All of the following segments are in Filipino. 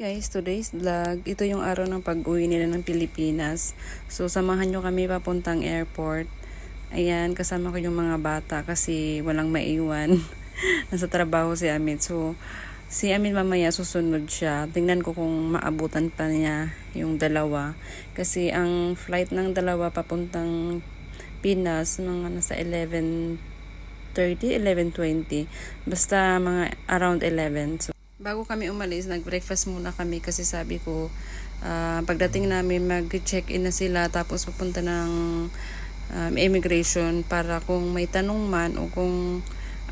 guys, today's vlog. Ito yung araw ng pag-uwi nila ng Pilipinas. So, samahan nyo kami papuntang airport. Ayan, kasama ko yung mga bata kasi walang maiwan. Nasa trabaho si Amit. So, si Amit mamaya susunod siya. Tingnan ko kung maabutan pa niya yung dalawa. Kasi ang flight ng dalawa papuntang Pinas, mga nasa 11 30, 11.20. Basta mga around 11. So, bago kami umalis, nag-breakfast muna kami kasi sabi ko, ah, pagdating namin, mag-check-in na sila tapos pupunta ng um, immigration para kung may tanong man o kung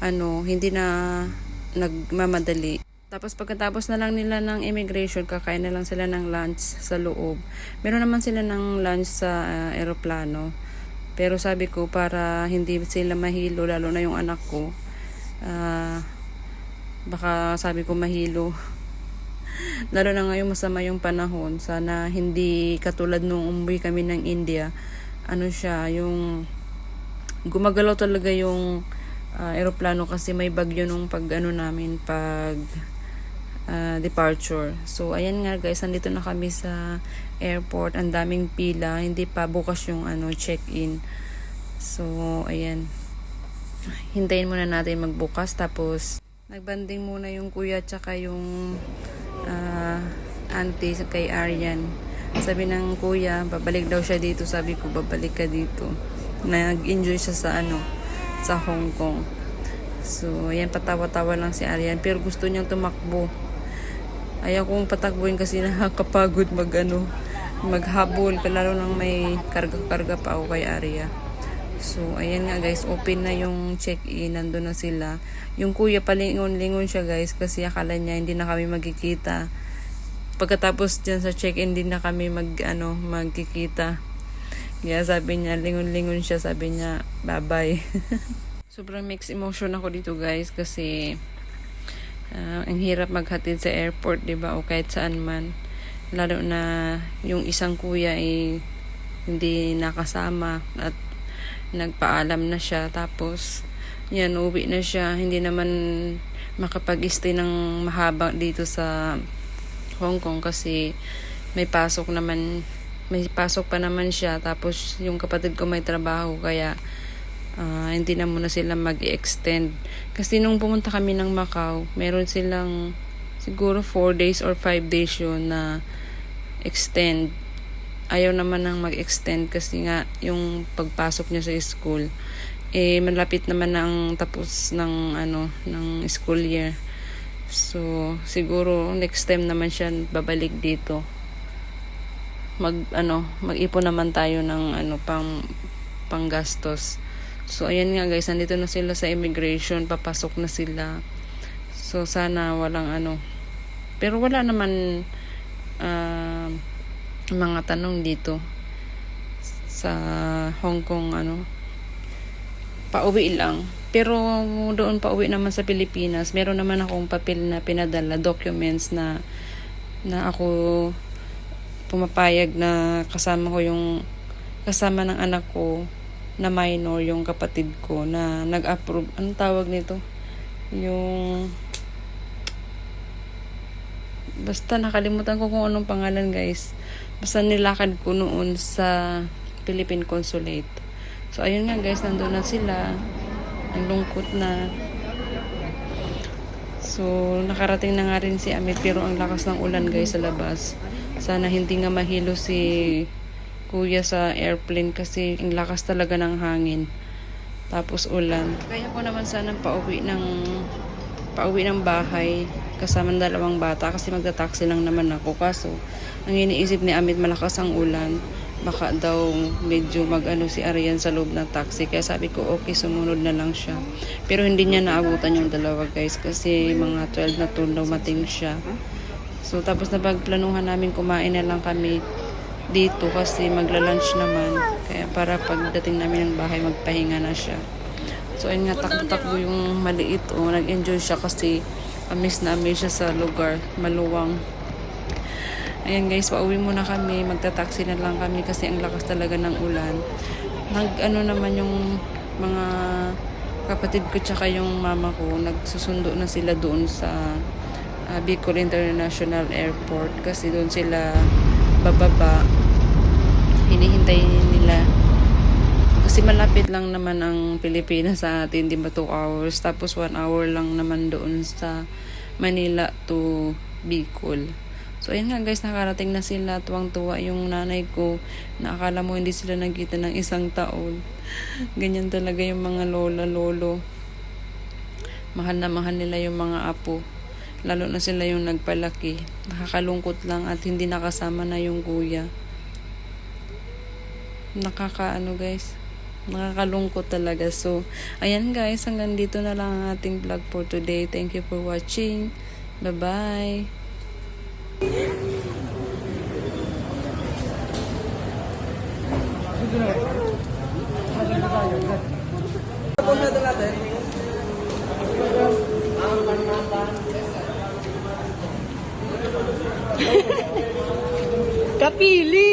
ano, hindi na nagmamadali. Tapos pagkatapos na lang nila ng immigration, kakain na lang sila ng lunch sa loob. Meron naman sila ng lunch sa ah, aeroplano. Pero sabi ko para hindi sila mahilo, lalo na yung anak ko, ah, baka sabi ko mahilo. lalo na ngayon masama yung panahon. Sana hindi katulad nung umuwi kami ng India. Ano siya, yung gumagalaw talaga yung ah, aeroplano kasi may bagyo nung pag ano namin, pag ah, departure. So, ayan nga guys, nandito na kami sa airport. Ang daming pila. Hindi pa bukas yung ano, check-in. So, ayan. Hintayin muna natin magbukas. Tapos, nagbanding muna yung kuya tsaka yung ah, auntie kay Aryan. Sabi ng kuya, babalik daw siya dito. Sabi ko, babalik ka dito. Nag-enjoy siya sa ano, sa Hong Kong. So, ayan, patawa-tawa lang si Aryan. Pero gusto niyang tumakbo. Ayaw kong patakbuhin kasi nakakapagod mag ano, maghabol. Lalo nang may karga-karga pa ako kay Arya. So, ayan nga guys, open na yung check-in. Nandun na sila. Yung kuya palingon-lingon siya guys kasi akala niya hindi na kami magkikita. Pagkatapos dyan sa check-in, hindi na kami mag, ano, magkikita. Kaya sabi niya, lingon-lingon siya. Sabi niya, bye-bye. Sobrang mixed emotion ako dito guys kasi Ah, ang hirap maghatid sa airport, 'di ba? O kahit saan man. Lalo na yung isang kuya ay hindi nakasama at nagpaalam na siya tapos yan uwi na siya hindi naman makapag-stay ng mahaba dito sa Hong Kong kasi may pasok naman may pasok pa naman siya tapos yung kapatid ko may trabaho kaya Ah, hindi na muna sila mag-extend. Kasi nung pumunta kami ng Macau, meron silang siguro 4 days or 5 days yun na extend. Ayaw naman nang mag-extend kasi nga yung pagpasok niya sa school eh malapit naman ang tapos ng ano ng school year. So siguro next time naman siya babalik dito. Mag ano, mag-ipon naman tayo ng ano pang panggastos. So, ayan nga guys, nandito na sila sa immigration, papasok na sila. So, sana walang ano. Pero wala naman ah, mga tanong dito sa Hong Kong, ano. Pauwi lang. Pero doon pauwi naman sa Pilipinas, meron naman akong papel na pinadala, documents na na ako pumapayag na kasama ko yung kasama ng anak ko na minor yung kapatid ko na nag-approve. Anong tawag nito? Yung basta nakalimutan ko kung anong pangalan guys. Basta nilakad ko noon sa Philippine Consulate. So ayun nga guys, nandun na sila. Ang lungkot na. So nakarating na nga rin si Amit pero ang lakas ng ulan guys sa labas. Sana hindi nga mahilo si kuya sa airplane kasi ang lakas talaga ng hangin. Tapos ulan. Kaya ko naman sana pauwi ng pauwi ng bahay kasama ng dalawang bata kasi magta-taxi lang naman ako. Kaso, ang iniisip ni Amit malakas ang ulan. Baka daw medyo mag-ano si Arian sa loob ng taxi. Kaya sabi ko, okay, sumunod na lang siya. Pero hindi niya naabutan yung dalawa guys kasi mga 12 na to dumating siya. So, tapos na pagplanuhan namin kumain na lang kami dito kasi magla-lunch naman. Kaya para pagdating namin ng bahay, magpahinga na siya. So, ayun nga, takbo-takbo yung maliit. O, nag-enjoy siya kasi amis na amis siya sa lugar. Maluwang. Ayan guys, pauwi muna kami. Magta-taxi na lang kami kasi ang lakas talaga ng ulan. Nag, ano naman yung mga kapatid ko tsaka yung mama ko, nagsusundo na sila doon sa ah, Bicol International Airport kasi doon sila bababa. Hinihintay nila malapit lang naman ang Pilipinas sa atin, di ba 2 hours. Tapos 1 hour lang naman doon sa Manila to Bicol. So, ayun nga guys, nakarating na sila. Tuwang-tuwa yung nanay ko. Nakakala mo hindi sila nagkita ng isang taon. Ganyan talaga yung mga lola, lolo. Mahal na mahal nila yung mga apo. Lalo na sila yung nagpalaki. Nakakalungkot lang at hindi nakasama na yung kuya. Nakakaano guys. Nakakalungkot talaga. So, ayan guys, hanggang dito na lang ang ating vlog for today. Thank you for watching. Bye-bye. Kapiling!